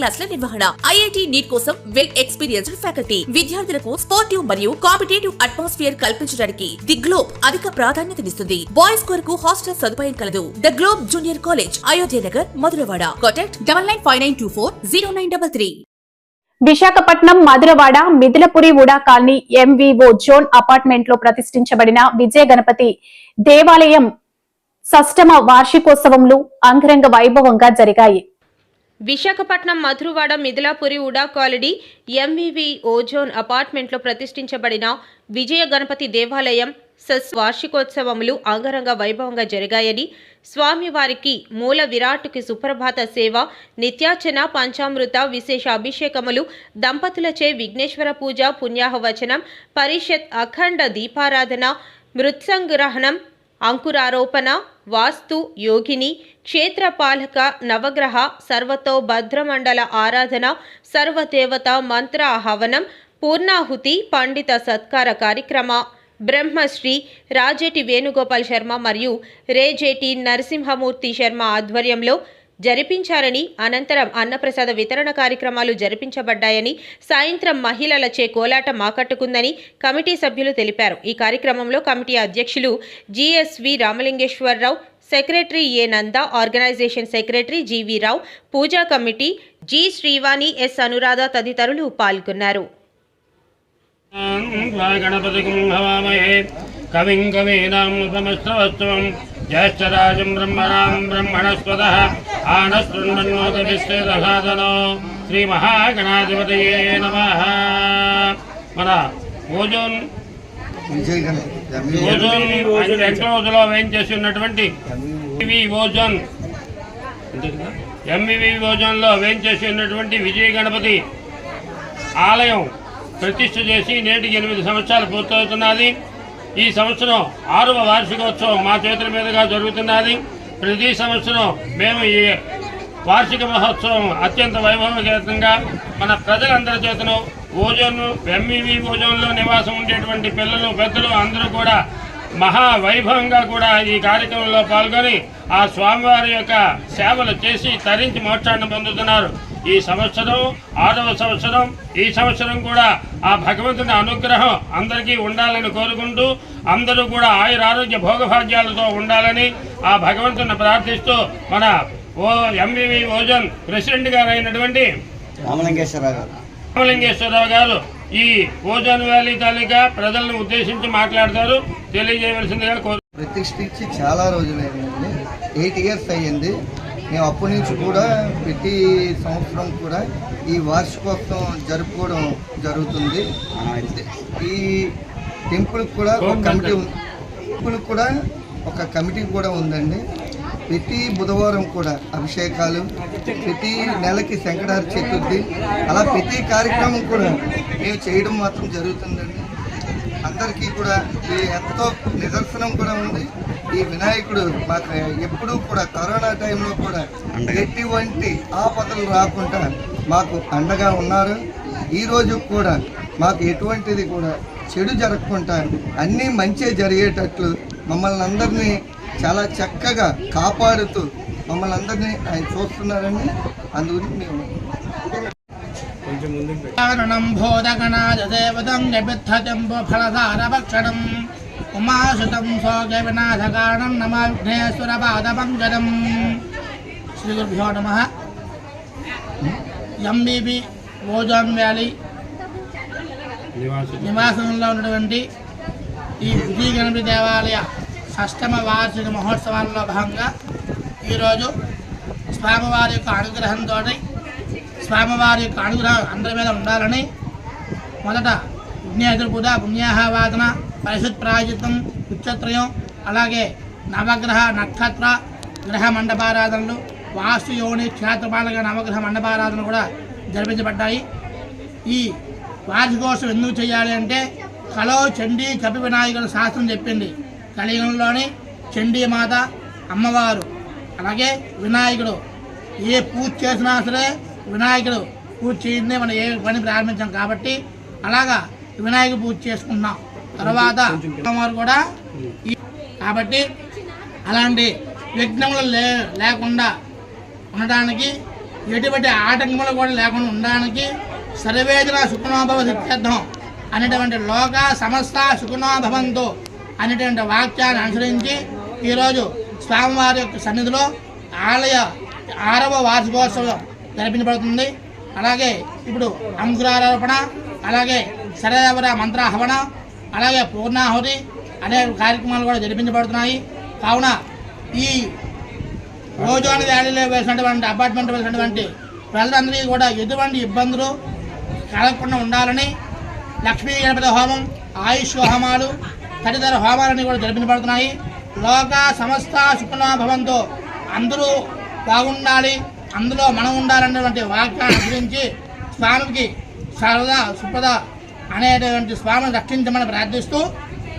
క్లాసుల నిర్వహణ. IIT NEET కోసం వెల్ ఎక్స్పీరియన్స్డ్ ఫ్యాకల్టీ. విద్యార్థులకు స్పోర్టివ్ మరియు కాంపిటేటివ్ అట్మాస్ఫియర్ కల్పించడానికి ది గ్లోబ్ అధిక ప్రాధాన్యతనిస్తుంది బాయ్స్ కొరకు హాస్టల్ సదుపాయం కలదు. The Globe junior college Ayodhya Nagar Madhurawada. Contact double nine five nine two four zero nine double three. Visakhapatnam Madhurawada Mithilapuri UDA colony MVO zone అపార్ట్మెంట్లో ప్రతిష్ఠించబడిన విజయ గణపతి దేవాలయం షష్టమ వార్షికోత్సవములు అంగరంగ వైభవంగా జరిగాయి. Visakhapatnam Madhurawada Mithilapuri UDA colony MVV ozone అపార్ట్మెంట్లో ప్రతిష్ఠించబడిన విజయ గణపతి దేవాలయం సస్ వార్షికోత్సవములు అంగరంగ వైభవంగా జరిగాయని స్వామివారికి మూల విరాట్కి సుప్రభాత సేవ నిత్యార్చన పంచామృత విశేష అభిషేకములు దంపతులచే విఘ్నేశ్వర పూజ పుణ్యాహవచనం పరిషత్ అఖండ దీపారాధన మృత్సంగ్రహణం అంకురారోపణ వాస్తు యోగిని క్షేత్రపాలక నవగ్రహ సర్వతో భద్రమండల ఆరాధన సర్వదేవత మంత్ర హవనం పూర్ణాహుతి పండిత సత్కార కార్యక్రమ బ్రహ్మశ్రీ రాజేటి వేణుగోపాల్ శర్మ మరియు రేజేటి నరసింహమూర్తి శర్మ ఆధ్వర్యంలో జరిపించారని అనంతరం అన్నప్రసాద వితరణ కార్యక్రమాలు జరిపించబడ్డాయని సాయంత్రం మహిళలచే కోలాటం ఆకట్టుకుందని కమిటీ సభ్యులు తెలిపారు. ఈ కార్యక్రమంలో కమిటీ అధ్యక్షులు GSV Ramalingeswararao secretary A Nanda organisation secretary GV Rao puja committee G Srivani S Anuradha తదితరులు పాల్గొన్నారు. కవిం కవీనాం కవిం జ్యేష్ఠరాజం బ్రహ్మణాం బ్రహ్మణస్పద ఆనశృణ్వన్నోదవిశ్వేదసాదనో శ్రీ మహాగణాధిపతయే నమ. మన ఓజోన్ ఓజోన్ వెంకటోజులో వేయించేసి ఉన్నటువంటి ఓజోన్. ఎంవివి ఓజోన్లో వేయించేసి ఉన్నటువంటి విజయ గణపతి ఆలయం ప్రతిష్ఠ చేసి నేటికి ఎనిమిది సంవత్సరాలు పూర్తవుతున్నది. ఈ సంవత్సరం ఆరవ వార్షికోత్సవం మా చేతుల మీదుగా జరుగుతున్నది. ప్రతి సంవత్సరం మేము ఈ వార్షిక మహోత్సవం అత్యంత వైభవగతంగా మన ప్రజలందరి చేతను ఓజోన్ ఎంఈవి ఓజోన్లో నివాసం ఉండేటువంటి పిల్లలు పెద్దలు అందరూ కూడా మహా వైభవంగా కూడా ఈ కార్యక్రమంలో పాల్గొని ఆ స్వామివారి యొక్క సేవలు చేసి తరించి మోక్షాన్ని పొందుతున్నారు. ఈ సంవత్సరం ఆరవ సంవత్సరం ఈ సంవత్సరం కూడా ఆ భగవంతుని అనుగ్రహం అందరికీ ఉండాలని కోరుకుంటూ అందరూ కూడా ఆయుర ఆరోగ్య భోగభాగ్యాలతో ఉండాలని ఆ భగవంతుని ప్రార్థిస్తూ మన ఓ ఎంవివి ఓజన్ ప్రెసిడెంట్ గారు అయినటువంటి రామలింగేశ్వరరావు గారు. రామలింగేశ్వరరావు గారు ఈ ఓజోన్ వ్యాలీ తాలూకా ప్రజలను ఉద్దేశించి మాట్లాడతారు. తెలియజేయవలసిందిగా కోరు ప్రతిష్ఠించి చాలా రోజులైందండి. ఎయిట్ ఇయర్స్ అయ్యింది. మేము అప్పటి నుంచి కూడా ప్రతి సంవత్సరం కూడా ఈ వార్షికోత్సవం జరుపుకోవడం జరుగుతుంది. ఈ టెంపుల్ కూడా ఒక కమిటీ టెంపుల్ కూడా ఒక కమిటీ కూడా ఉందండి. ప్రతి బుధవారం కూడా అభిషేకాలు ప్రతి నెలకి శంకరారి చతుర్థి అలా ప్రతి కార్యక్రమం కూడా మేము చేయడం మాత్రం జరుగుతుందండి. అందరికీ కూడా ఈ ఎంతో నిదర్శనం కూడా ఉంది. ఈ వినాయకుడు మాకు ఎప్పుడూ కూడా కరోనా టైంలో కూడా ఎటువంటి ఆపదలు రాకుండా మాకు అండగా ఉన్నారు. ఈ రోజు కూడా మాకు ఎటువంటిది కూడా చెడు జరగకుండా అన్నీ మంచి జరిగేటట్లు మమ్మల్ని అందరినీ చాలా చక్కగా కాపాడుతూ మమ్మల్ని అందరినీ ఆయన చూస్తున్నారని అందుగురించి మేము ఎంబీబీ ఓజోన్ వ్యాలీ నివాసంలో ఉన్నటువంటి ఈ విజయ గణపతి దేవాలయ షష్టమ వార్షిక మహోత్సవాల్లో భాగంగా ఈరోజు స్వామివారి యొక్క అనుగ్రహంతో స్వామివారి యొక్క అనుగ్రహం అందరి మీద ఉండాలని మొదట విఘ్నేశ్వర పూజ పుణ్యాహవాదన పరిషత్ ప్రాజిత్వం ఉచ్చత్రయం అలాగే నవగ్రహ నక్షత్ర గ్రహ మండపారాధనలు వాస్తు యోని క్షేత్రపాలక నవగ్రహ మండపారాధన కూడా జరిపించబడ్డాయి. ఈ వార్షికోత్సవం ఎందుకు చేయాలి అంటే కలో చండీ కపి వినాయకుడు శాస్త్రం చెప్పింది. కలియుగంలోని చండీ మాత అమ్మవారు అలాగే వినాయకుడు ఏ పూజ చేసినా సరే వినాయకుడు పూజ చేయిందే మనం ఏ పని ప్రారంభించాం కాబట్టి అలాగా వినాయక పూజ చేసుకున్నాం తర్వాత అమ్మవారు కూడా కాబట్టి అలాంటి విఘ్నములు లే లేకుండా ఉండడానికి ఎటువంటి ఆటంకములు కూడా లేకుండా ఉండడానికి సర్వేదన సుఖనోభవ సిద్ధార్థం అనేటువంటి లోక సమస్త సుఖనోభవంతో అనేటువంటి వాక్యాన్ని అనుసరించి ఈరోజు స్వామివారి యొక్క సన్నిధిలో ఆలయ ఆరవ వార్షికోత్సవం జరిపించబడుతుంది అలాగే ఇప్పుడు అంకురారోపణ అలాగే శరదేవర మంత్రాహవణ అలాగే పూర్ణాహుతి అనే కార్యక్రమాలు కూడా జరిపించబడుతున్నాయి. కావున ఈ రోజువారీ వ్యాలీలో వేసినటువంటి అపార్ట్మెంట్ వేసినటువంటి ప్రజలందరికీ కూడా ఎటువంటి ఇబ్బందులు కలగకుండా ఉండాలని లక్ష్మీ గణపతి హోమం ఆయుష్ హోమాలు తదితర హోమాలన్నీ కూడా జరిపించబడుతున్నాయి. లోక సమస్త సుఖలాభవంతో అందరూ బాగుండాలి. అందులో మనం ఉండాలనేటువంటి వాక్యాన్ని అనుసరించి స్వామికి సరదా సుప్రద అనేటువంటి స్వామిని రక్షించమని ప్రార్థిస్తూ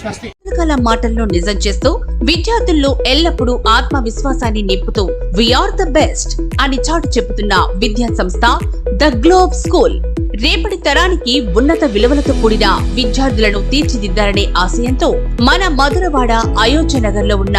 స్వస్తి. రకాల మాటల్లో నిజం చేస్తూ విద్యార్థుల్లో ఎల్లప్పుడూ ఆత్మవిశ్వాసాన్ని నింపుతూ వీఆర్ ద బెస్ట్ అని చాటు చెబుతున్న విద్యా సంస్థ ద గ్లోబ్ స్కూల్ రేపటి తరానికి ఉన్నత విలువలతో కూడిన విద్యార్థులను తీర్చిదిద్దారనే ఆశయంతో మన మధురవాడ అయోధ్య నగర్లో ఉన్న